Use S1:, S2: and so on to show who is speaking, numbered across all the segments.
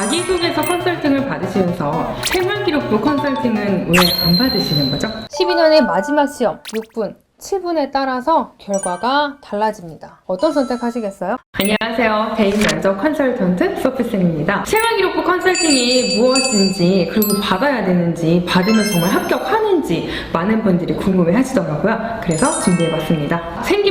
S1: 자기소개서 컨설팅을 받으시면서 생활기록부 컨설팅은 왜 안 받으시는 거죠?
S2: 12년의 마지막 시험 6분 7분에 따라서 결과가 달라집니다. 어떤 선택하시겠어요?
S1: 안녕하세요. 대인 면접 컨설턴트 소피쌤입니다. 생활기록부 컨설팅이 무엇인지 그리고 받아야 되는지 받으면 정말 합격하는지 많은 분들이 궁금해 하시더라고요. 그래서 준비해봤습니다. 컨설팅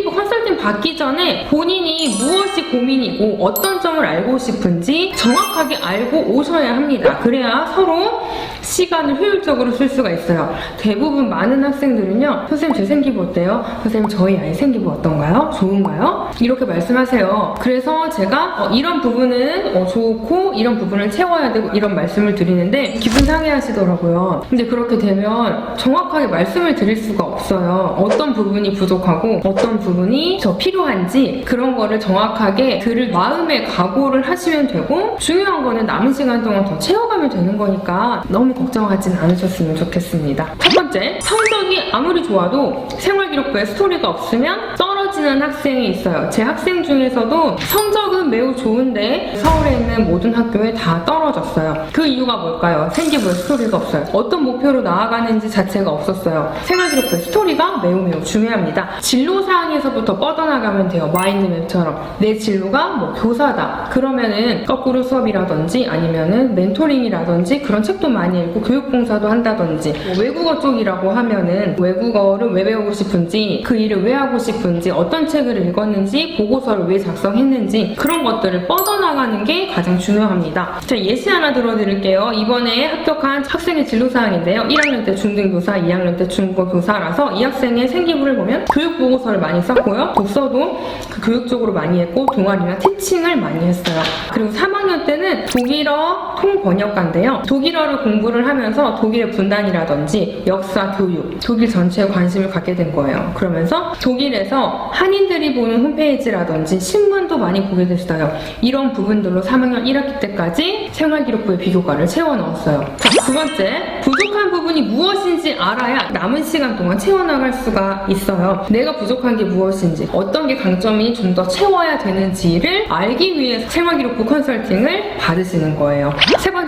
S1: 받기 전에 본인이 무엇이 고민이고 어떤 점을 알고 싶은지 정확하게 알고 오셔야 합니다. 그래야 서로 시간을 효율적으로 쓸 수가 있어요. 대부분 많은 학생들은요, 선생님 제 생기부 어때요? 선생님 저희 아이 생기부 어떤가요? 좋은가요? 이렇게 말씀하세요. 그래서 제가 어, 이런 부분은 어, 좋고 이런 부분을 채워야 되고 이런 말씀을 드리는데 기분 상해 하시더라고요. 근데 그렇게 되면 정확하게 말씀을 드릴 수가 없어요. 어떤 부분이 부족하고 어떤 부분이 더 필요한지 그런 거를 정확하게 들을 마음의 각오를 하시면 되고 중요한 거는 남은 시간 동안 더 채워가면 되는 거니까 너무 걱정하진 않으셨으면 좋겠습니다. 첫 번째, 성적이 아무리 좋아도 생활기록부에 스토리가 없으면 떨어지는 학생이 있어요. 제 학생 중에서도 성적은 매우 좋은데 서울에 있는 모든 학교에 다 떨어졌어요. 그 이유가 뭘까요? 생기부에 스토리가 없어요. 어떤 목표로 나아가는지 자체가 없었어요. 생활기록부에 스토리가 매우 매우 중요합니다. 진로 사항에서부터 뻗어나가면 돼요. 마인드맵처럼 내 진로가 뭐 교사다. 그러면은 거꾸로 수업이라든지 아니면은 멘토링이라든지 그런 책도 많이 읽고 교육봉사도 한다든지 뭐 외국어 쪽이라고 하면은 외국어를 왜 배우고 싶은지 그 일을 왜 하고 싶은지 어떤 책을 읽었는지 보고서를 왜 작성했는지 그런 것들을 뻗어나가는 게 가장 중요합니다. 자 예시 하나 들어드릴게요. 이번에 합격한 학생의 진로사항인데요. 1학년 때 중등교사, 2학년 때 중고교사라서 이 학생의 생기부를 보면 교육보고서를 많이 썼고요. 독서도 그 교육 쪽으로 많이 했고 동아리나 티칭을 많이 했어요. 그리고 3학년 때는 독일어 통번역가인데요. 독일어를 공부를 하면서 독일의 분단이라든지 역사, 교육, 독일 전체에 관심을 갖게 된 거예요. 그러면서 독일에서 한인들이 보는 홈페이지라든지 신문도 많이 보게 됐어요. 이런 부분들로 3학년 1학기 때까지 생활기록부에 비교과를 채워 넣었어요. 자, 두 번째. 부족한 부분이 무엇인지 알아야 남은 시간 동안 채워나갈 수가 있어요. 내가 부족한 게 무엇인지, 어떤 게 강점이 좀 더 채워야 되는지를 알기 위해서 생활기록부 컨설팅을 받으시는 거예요. 세 번째,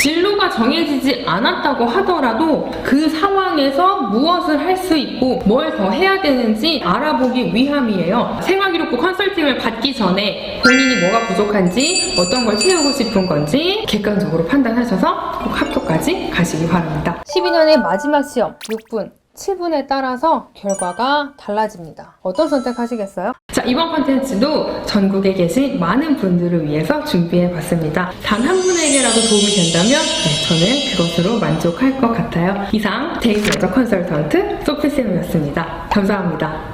S1: 진로가 정해지지 않았다고 하더라도 그 상황에서 무엇을 할 수 있고 뭘 더 해야 되는지 알아보기 위함이에요. 생활기록부 컨설팅을 받기 전에 본인이 뭐가 부족한지 어떤 걸 채우고 싶은 건지 객관적으로 판단하셔서 꼭 학교까지 가시기 바랍니다.
S2: 12년의 마지막 시험 6분 7분에 따라서 결과가 달라집니다. 어떤 선택하시겠어요?
S1: 자, 이번 컨텐츠도 전국에 계신 많은 분들을 위해서 준비해 봤습니다. 단 한 분에게라도 도움이 된다면 네, 저는 그것으로 만족할 것 같아요. 이상 데이터적 컨설턴트 소피쌤이었습니다. 감사합니다.